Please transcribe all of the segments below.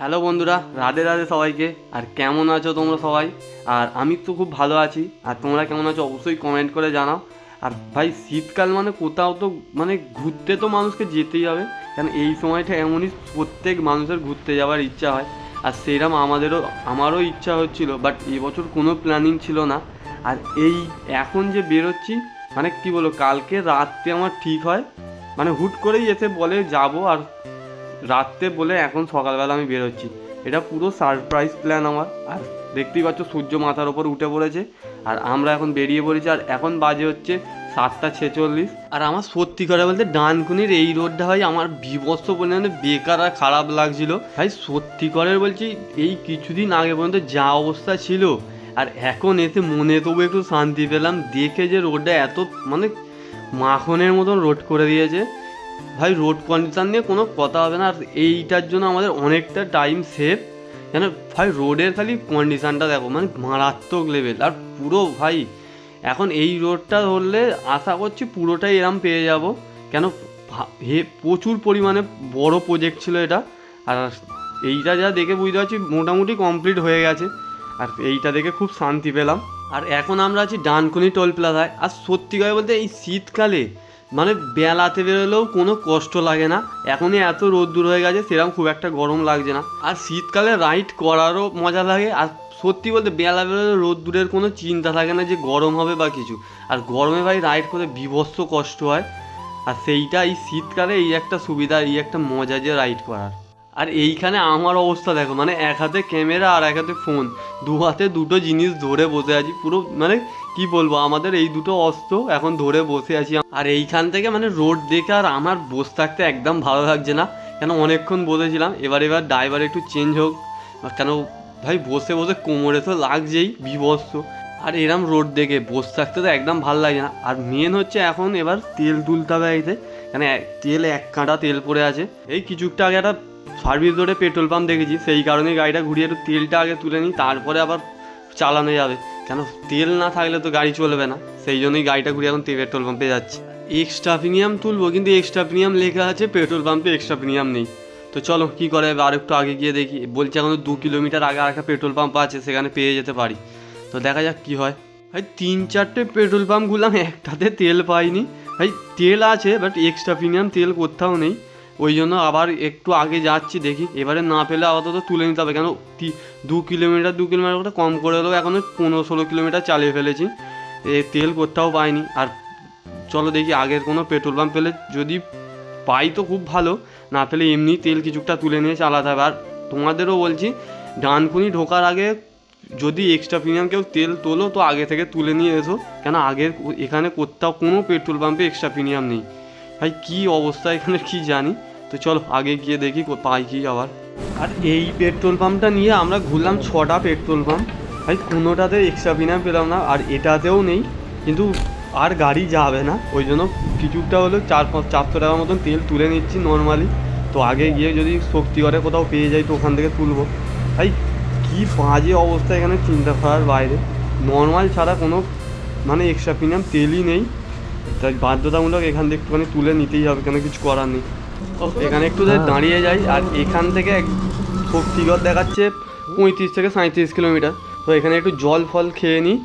Hello বন্ধুরা, রাধে রাধে সবাইকে, আর কেমন আছো তোমরা সবাই? আর আমি তো খুব ভালো আছি, আর তোমরা কেমন আছো অবশ্যই কমেন্ট করে জানাও। আর ভাই, শীতকাল মানে কোথাও তো মানে ঘুরতে তো মানুষকে যেতেই হবে, কারণ এই সময়টা এমনই প্রত্যেক মানুষের ঘুরতে যাওয়ার ইচ্ছা হয়। আর সেরকম আমাদেরও, আমারও ইচ্ছা হচ্ছিল বাট এবছর কোনো প্ল্যানিং ছিল না। আর এই, এখন যে বেরোচ্ছি মানে কি বলো কালকে রাত্রে আমার ঠিক হয় মানে হুট করেই এসে বলে যাব, আর রাত্রে বলে এখন সকালবেলা আমি বেরোচ্ছি এটা পুরো সারপ্রাইজ প্ল্যান আমার। আর দেখতেই পাচ্ছ সূর্য মাথার ওপর উঠে পড়েছে। আর আমরা এখন বেরিয়ে পড়েছি। আর এখন বাজে হচ্ছে সাতটা ছেচল্লিশ। আর আমার সত্যি করে বলতে ডানকুনির এই রোডটা ভাই আমার বিভৎস পরিমাণে বেকার আর খারাপ লাগছিল। ভাই সত্যি করে বলছি, এই কিছুদিন আগে পর্যন্ত যা অবস্থা ছিল, আর এখন এতে মনে তবু একটু শান্তি পেলাম। দেখে যে রোডটা এত মানে মাখনের মতন রোড করে দিয়েছে। ভাই রোড কন্ডিশন নিয়ে কোনো কথা হবে না। আর এইটার জন্য আমাদের অনেকটা টাইম সেভ কেন, ভাই রোডের খালি কন্ডিশানটা দেখো মানে মারাত্মক লেভেল আর পুরো, ভাই, এখন এই রোডটা ধরলে আশা করছি পুরোটাই এরম পেয়ে যাব। কেন হে, প্রচুর পরিমাণে বড় প্রজেক্ট ছিল এটা। আর এইটা যা দেখে বুঝতে পারছি মোটামুটি কমপ্লিট হয়ে গেছে। আর এইটা দেখে খুব শান্তি পেলাম। আর এখন আমরা আছি ডানকুনি টোল প্লাজায় আর সত্যি কথা বলতে এই শীতকালে মানে বেলাতে বেরোলেও কোনো কষ্ট লাগে না। এখনই এত রোদ্দুর হয়ে গেছে, সেরকম খুব একটা গরম লাগছে না। আর শীতকালে রাইড করারও মজা লাগে, আর সত্যি বলতে বেলা বেরোলে রোদ্দুরের কোনো চিন্তা থাকে না যে গরম হবে বা কিছু। আর গরমে ভাই রাইড করে বিভৎস কষ্ট হয়, আর সেইটা এই শীতকালে এই একটা সুবিধা, এই একটা মজা যে রাইড করার। আর এইখানে আমার অবস্থা দেখো মানে এক হাতে ক্যামেরা আর এক হাতে ফোন দু হাতে দুটো জিনিস ধরে বসে আছি, পুরো মানে কি বলব, আমাদের এই দুটো অস্ত্র এখন ধরে বসে আছি আর এইখান থেকে মানে রোড দেখে আর আমার বসে থাকতে একদম ভালো লাগছে না। কেন অনেকক্ষণ বসেছিলাম, এবার এবার ড্রাইভার একটু চেঞ্জ হোক। কেন ভাই বসে বসে কোমরে তো লাগছেই বিভৎস আর এরম রোড দেখে বসে থাকতে তো একদম ভালো লাগে না। আর মেন হচ্ছে এখন এবার তেল তুলতে হবে এতে। কেন তেল এক কাঁটা তেল পড়ে আছে। এই কিছুটা আগে একটা সার্ভিস রোডে পেট্রোল পাম্প দেখেছি, সেই কারণে গাড়িটা ঘুরিয়ে একটু তেলটা আগে তুলে নিই, তারপরে আবার চালানো যাবে। কেন? তেল না থাকলে তো গাড়ি চলবে না। সেই জন্যই গাড়িটা ঘুরে এখন পেট্রোল পাম্পে যাচ্ছে। এক্সট্রা প্রিমিয়াম তুলবো, কিন্তু এক্সট্রা প্রিমিয়াম লেখা আছে, পেট্রোল পাম্পে এক্সট্রা প্রিমিয়াম নেই। তো চলো, কি করে আর একটু আগে গিয়ে দেখি। বলছে এখন দু কিলোমিটার আগে আর একটা পেট্রোল পাম্প আছে, সেখানে পেয়ে যেতে পারি। তো দেখা যাক কি হয়। ভাই, তিন চারটে পেট্রোল পাম্প ঘুরলাম, একটাতে তেল পাইনি। ভাই, তেল আছে, বাট এক্সট্রা প্রিমিয়াম তেল কোথাও নেই। ওই জন্য আবার একটু আগে যাচ্ছি দেখি। এবারে না পেলে আপাতত তুলে নিতে হবে। কেন দু কিলোমিটার দু কিলোমিটার করে কম করে হলেও এখনও পনেরো ষোলো কিলোমিটার চালিয়ে ফেলেছি। এ, তেল কোথাও পাইনি। আর চলো দেখি আগের কোনো পেট্রোল পাম্প পেলে যদি পাই তো খুব ভালো। না পেলে এমনি তেল কিছুটা তুলে নিয়ে চালাতে হবে। আর তোমাদেরও বলছি, ডানকুনি ঢোকার আগে যদি এক্সট্রা প্রিমিয়াম কেউ তেল তোলো, তো আগে থেকে তুলে নিয়ে এসো। কেন আগের এখানে কোথাও কোনো পেট্রোল পাম্পে এক্সট্রা প্রিমিয়াম নেই। ভাই, কী অবস্থা এখানে কি জানি। তো চলো, আগে গিয়ে দেখি পাই কি আবার আর এই পেট্রোল পাম্পটা নিয়ে আমরা ঘুরলাম ছটা পেট্রোল পাম্প। ভাই, কোনোটাতে এক্সট্রা প্রিমিয়াম পেলাম না, আর এটাতেও নেই। কিন্তু আর গাড়ি যাবে না, ওই জন্য কিছুটা হলো চার পাঁচ, চারশো টাকার মতন তেল তুলে নিচ্ছি নর্মালি তো আগে গিয়ে যদি শক্তি করে কোথাও পেয়ে যাই, তো ওখান থেকে তুলবো। ভাই, কী বাজে অবস্থা এখানে চিন্তা করার বাইরে। নর্মাল ছাড়া কোনো মানে এক্সট্রা প্রিমিয়াম তেলই নেই। তাই বাধ্যতামূলক এখান থেকে একটুখানি তুলে নিতেই হবে, কেন কিছু করার নেই। এখানে একটু দাঁড়িয়ে যাই আর এখান থেকে শক্তিগড় দেখাচ্ছে পঁয়ত্রিশ থেকে সাঁত্রিশ কিলোমিটার। তো এখানে একটু জল ফল খেয়ে নিই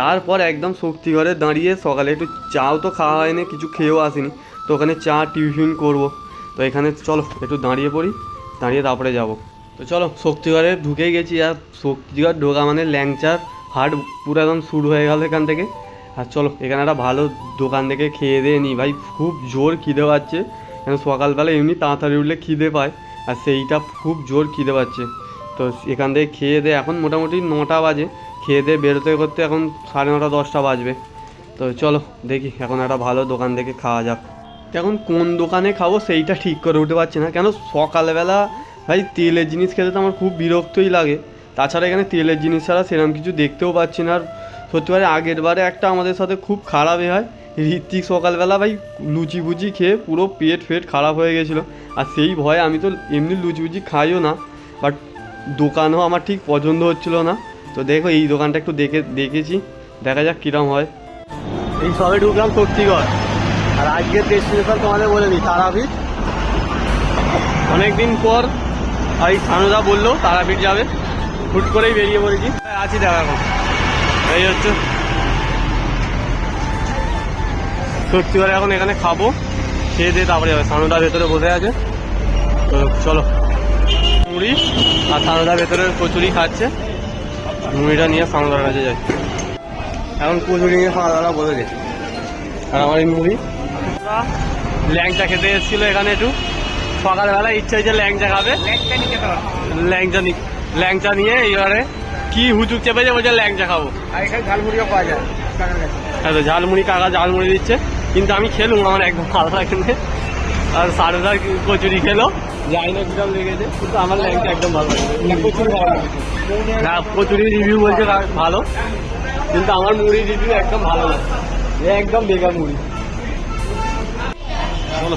তারপর একদম শক্তিগড়ে দাঁড়িয়ে সকালে একটু চাও তো খাওয়া হয়নি কিছু খেয়েও আসিনি। তো ওখানে চা টিফিন করব। তো এখানে চলো একটু দাঁড়িয়ে পড়ি দাঁড়িয়ে তারপরে যাব। তো চলো শক্তিগড়ে ঢুকেই গেছি আর শক্তিগড় ঢোকা মানে ল্যাংচার হাট পুরো একদম শুরু হয়ে গেল এখান থেকে। আর চলো এখানে একটা ভালো দোকান থেকে খেয়ে দিয়ে নিই। ভাই খুব জোর খিদে পাচ্ছে। কেন সকালবেলা এমনি তাড়াতাড়ি উঠলে খিদে পায়, আর সেইটা খুব জোর খিদে পাচ্ছে। তো এখান থেকে খেয়ে দিয়ে এখন মোটামুটি নটা বাজে, খেয়ে দিয়ে বেরোতে করতে এখন সাড়ে নটা, দশটা বাজবে। তো চলো দেখি, এখন একটা ভালো দোকান থেকে খাওয়া যাক। এখন কোন দোকানে খাব সেইটা ঠিক করে উঠতে পারছি না, কেন সকালবেলা ভাই তেলের জিনিস খেতে তো আমার খুব বিরক্তই লাগে। তাছাড়া এখানে তেলের জিনিস ছাড়া সেরকম কিছু দেখতেও পাচ্ছি না। আর সত্যি আগের বারে একটা আমাদের সাথে খুব খারাপই হয় ঋত্বিক সকালবেলা ভাই লুচি বুচি খেয়ে পুরো পেট ফেট খারাপ হয়ে গেছিল। আর সেই ভয়ে আমি তো এমনি লুচি বুচি খাইও না বাট দোকানও আমার ঠিক পছন্দ হচ্ছিল না। তো দেখো এই দোকানটা একটু দেখে দেখেছি দেখা যাক কিরম হয়। এই সবে ঢুকলাম শক্তিগড় আর আজকের ডেস্টিনেশন তোমাদের বলে দিই তারাপীঠ। অনেকদিন পর এই সানুদা বলল তারাপীঠ যাবে। হুট করেই বেরিয়ে পড়েছি। আছি দেখা এখন এই হচ্ছে সত্যি করে এখন এখানে খাব খেয়ে দিয়ে তারপরে যাবে। সানুদা ভেতরে বসে আছে। তো চলো। মুড়ি আর সানুদা ভেতরে কচুরি খাচ্ছে। মুড়িটা নিয়ে সানুদার কাছে যাই। এখন কচুরি নিয়ে সানুদারা বসে গেছে। আর আমার এই মুড়ি। ল্যাংচা খেতে এসেছিল এখানে একটু। সকালবেলা ইচ্ছা হয়েছে ল্যাংচা খাবে। ল্যাংচা ল্যাংচা নিয়ে এবারে কি হুচুক চেপেছে বলছে ল্যাংচা খাব। আর এখানে ঝালমুড়িও পাওয়া যায়। হ্যাঁ তো ঝালমুড়ি কাকা ঝালমুড়ি দিচ্ছে। কিন্তু আমি খেলুম আমার একদম ভালো লাগে আর সারদা কচুরি খেলো। যাই না কিরম লেগেছে কিন্তু আমার ল্যাংচা একদম ভালো লাগে। হ্যাঁ কচুরি রিভিউ বলছে ভালো। কিন্তু আমার মুড়ি রিভিউ একদম ভালো লাগে একদম বেকার মুড়ি। চলো।